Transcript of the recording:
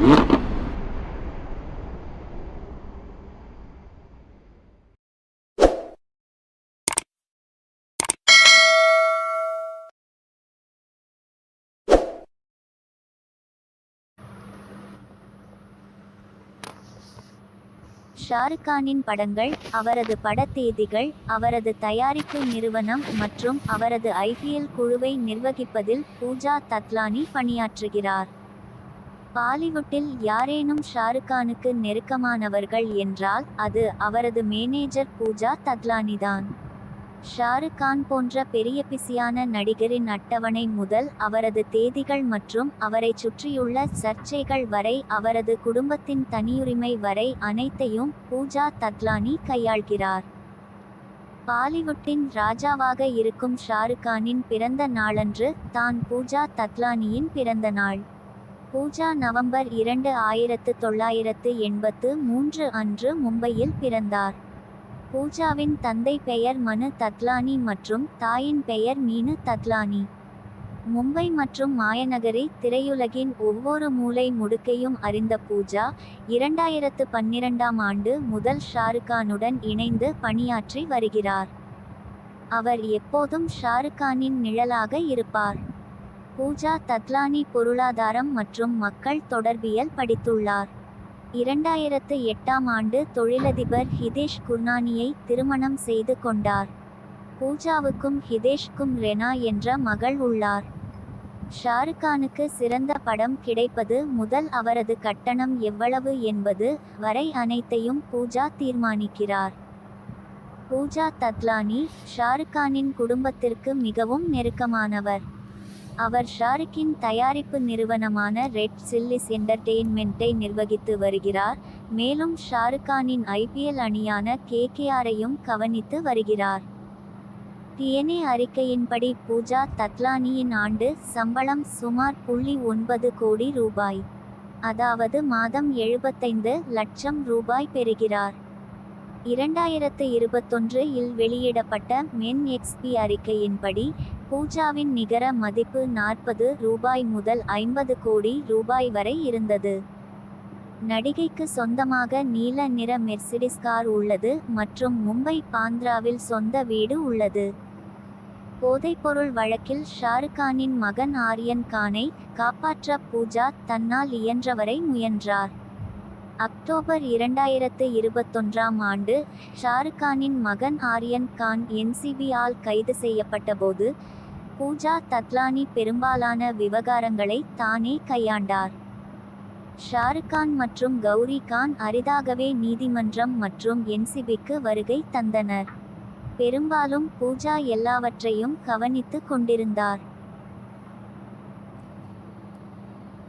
ஷாருக்கானின் படங்கள் அவரது பட தேதிகள் அவரது தயாரிப்பு நிறுவனம் மற்றும் அவரது ஐபிஎல் குழுவை நிர்வகிப்பதில் பூஜா தத்லானி பணியாற்றுகிறார். பாலிவுட்டில் யாரேனும் ஷாருக்கானுக்கு நெருக்கமானவர்கள் என்றால் அது அவரது மேனேஜர் பூஜா தத்லானிதான். ஷாருக்கான் போன்ற பெரிய பிசியான நடிகரின் அட்டவணை முதல் அவரது தேதிகள் மற்றும் அவரைச் சுற்றியுள்ள சர்ச்சைகள் வரை அவரது குடும்பத்தின் தனியுரிமை வரை அனைத்தையும் பூஜா தத்லானி கையாள்கிறார். பாலிவுட்டின் ராஜாவாக இருக்கும் ஷாருக்கானின் பிறந்த நாளன்று தான் பூஜா தத்லானியின் பிறந்த நாள். பூஜா நவம்பர் இரண்டு ஆயிரத்து தொள்ளாயிரத்து எண்பத்து மூன்று அன்று மும்பையில் பிறந்தார். பூஜாவின் தந்தை பெயர் மனு தத்லானி மற்றும் தாயின் பெயர் மீனு தத்லானி. மும்பை மற்றும் மாயநகரி திரையுலகின் ஒவ்வொரு மூலை முடுக்கையும் அறிந்த பூஜா இரண்டாயிரத்து பன்னிரண்டாம் ஆண்டு முதல் ஷாருக்கானுடன் இணைந்து பணியாற்றி வருகிறார். அவர் எப்போதும் ஷாருக்கானின் நிழலாக இருப்பார். பூஜா தத்லானி பொருளாதாரம் மற்றும் மக்கள் தொடர்பியல் படித்துள்ளார். இரண்டாயிரத்து எட்டாம் ஆண்டு தொழிலதிபர் ஹிதேஷ் குர்னானியை திருமணம் செய்து கொண்டார். பூஜாவுக்கும் ஹிதேஷ்க்கும் ரெனா என்ற மகள் உள்ளார். ஷாருக்கானுக்கு சிறந்த படம் கிடைப்பது முதல் அவரது கட்டணம் எவ்வளவு என்பது வரை அனைத்தையும் பூஜா தீர்மானிக்கிறார். பூஜா தத்லானி ஷாருக்கானின் குடும்பத்திற்கு மிகவும் நெருக்கமானவர். அவர் ஷாருக்கின் தயாரிப்பு நிறுவனமான ரெட் சில்லிஸ் என்டர்டெயின்மெண்ட்டை நிர்வகித்து வருகிறார் மேலும் ஷாருக்கானின் ஐபிஎல் அணியான கேகேஆரையும் கவனித்து வருகிறார். டிஎன்ஏ அறிக்கையின்படி பூஜா தத்லானியின் ஆண்டு சம்பளம் சுமார் புள்ளி ஒன்பது கோடி ரூபாய் அதாவது மாதம் எழுபத்தைந்து லட்சம் ரூபாய் பெறுகிறார். இரண்டாயிரத்து இருபத்தொன்று இல் வெளியிடப்பட்ட மென் எக்ஸ்பி அறிக்கையின்படி பூஜாவின் நிகர மதிப்பு நாற்பது ரூபாய் முதல் ஐம்பது கோடி ரூபாய் வரை இருந்தது. நடிகைக்கு சொந்தமாக நீல நிற மெர்சிடிஸ் கார் உள்ளது மற்றும் மும்பை பாந்த்ராவில் சொந்த வீடு உள்ளது. போதைப்பொருள் வழக்கில் ஷாருக்கானின் மகன் ஆரியன் கானை காப்பாற்ற பூஜா தன்னால் இயன்றவரை முயன்றார். அக்டோபர் இரண்டாயிரத்து இருபத்தொன்றாம் ஆண்டு ஷாருக்கானின் மகன் ஆரியன் கான் என்சிபியால் கைது செய்யப்பட்டபோது பூஜா தத்லானி பெரும்பாலான விவகாரங்களை தானே கையாண்டார். ஷாருக்கான் மற்றும் கௌரி கான் அரிதாகவே நீதிமன்றம் மற்றும் என்சிபிக்கு வருகை தந்தனர். பெரும்பாலும் பூஜா எல்லாவற்றையும் கவனித்து கொண்டிருந்தார்.